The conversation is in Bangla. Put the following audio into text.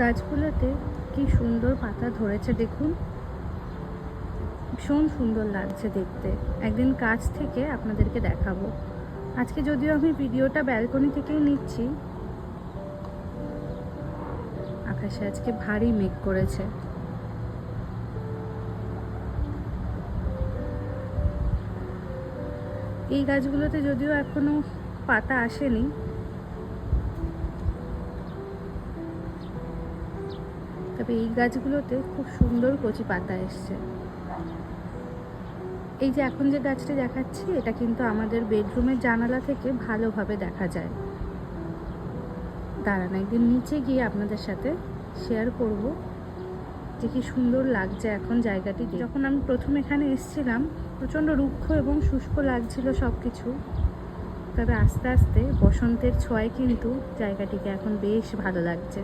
গাছগুলোতে কি সুন্দর পাতা ধরেছে দেখুন। ভীষণ সুন্দর লাগছে দেখতে। একদিন কাছ থেকে আপনাদেরকে দেখাবো। আজকে যদিও আমি ভিডিওটা ব্যালকনি থেকেই নিচ্ছি। আকাশে আজকে ভারী মেঘ করেছে। এই গাছগুলোতে যদিও এখনও পাতা আসেনি তবে এই গাছগুলোতে খুব সুন্দর কচি পাতা এসছে। এই যে এখন যে গাছটি দেখাচ্ছি, এটা কিন্তু আমাদের বেডরুমের জানালা থেকে ভালোভাবে দেখা যায়। দাঁড়ান একদিন নিচে গিয়ে আপনাদের সাথে শেয়ার করব যে কি সুন্দর লাগছে এখন জায়গাটি যখন আমি প্রথম এখানে এসেছিলাম, প্রচণ্ড রুক্ষ এবং শুষ্ক লাগছিল সব কিছু তবে আস্তে আস্তে বসন্তের ছোঁয়ায় কিন্তু জায়গাটিকে এখন বেশ ভালো লাগছে।